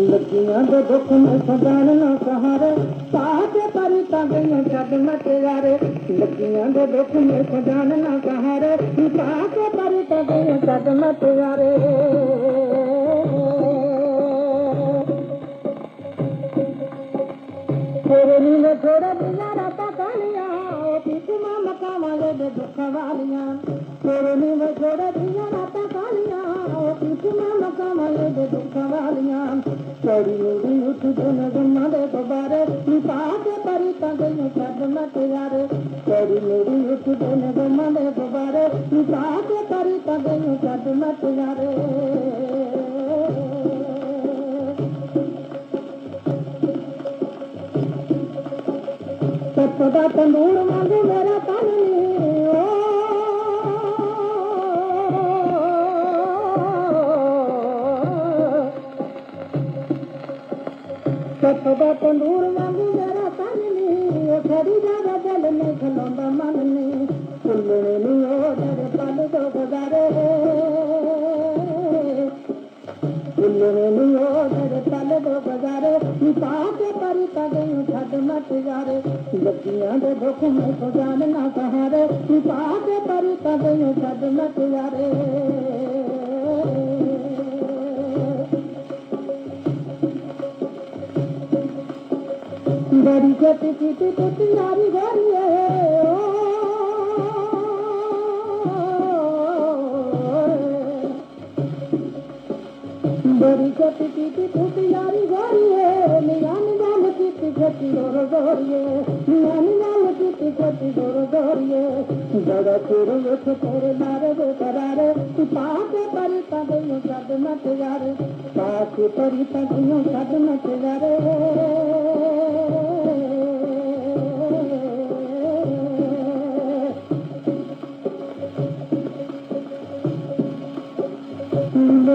ਲੱਗੀਆਂ ਦੇ ਦੁੱਖ ਮੈਂ ਸਦਾਨ ਨਾ ਸਹਾਰੇ, ਸਾਥੇ ਪਰੀ ਤਾਂ ਗਈਆਂ ਛੱਡ ਮਟਿਆਰੇ ਲੱਗੀਆਂ ਦੇ ਦੁੱਖ ਮੈਂ ਸਦਾਨ ਨਾ ਸਹਾਰੇ, ਸਾਥੇ ਪਰੀ ਤਾਂ ਗਈਆਂ ਛੱਡ ਮਟਿਆਰੇ اٺي گري پساگي پرتان ڇڏ نه گواري پساگي تندور مالو مير ته ਸੱਪਦਾ ਤੰਦੂਰ ਵਾਂਗ ਮੇਰਾ ਤਨ ਨੀ ਉਹ ਖੜੀ ਜਾਵਾ ਦਿਲ ਨੇ ਖਲੋਂਦਾ ਮਨ ਨੀ। ਫੁੱਲਣੇ ਨੀ ਉਹ ਤੇਰੇ ਪਲ ਤੋਂ ਗੁਜ਼ਾਰੇ। ਫੁੱਲਣੇ ਨੀ ਉਹ ਤੇਰੇ ਪਲ ਤੋਂ ਗੁਜ਼ਾਰੇ। ਨੀ ਪਾ ਕੇ ਪਰੀ ਤਾਂ ਛੱਡ ਮਟ ਜਾਰੇ ਲੱਗੀਆਂ ਦੇ ਦੁੱਖ ਮੈਂ ਕੋ ਜਾਣ ਨਾ ਸਹਾਰੇ। ਨੀ ਪਾ ਕੇ ਪਰੀ ਤਾਂ ਗਈ ਛੱਡ ਮਟ ਜਾਰੇ मेरी गोटी पीटी तो तुम्हारी गोरी है। बड़ी गोटी पीटी तो तुम्हारी गोरी है। नियानी नाम की ती गोटी गोर गोरी है नाम की ती गोटी गोर गोरी है जड़ा तेरे उठ तेरे मारे वो करारे। तू पाके परी तब यू सब मत यारे। पाके परी तब यू सब मत यार।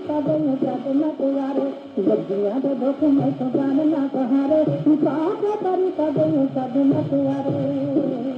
कदम जग न तुआरे गद्दिया तो दुख में सुगान न सहारे पाप पर कदम जग न तुआरे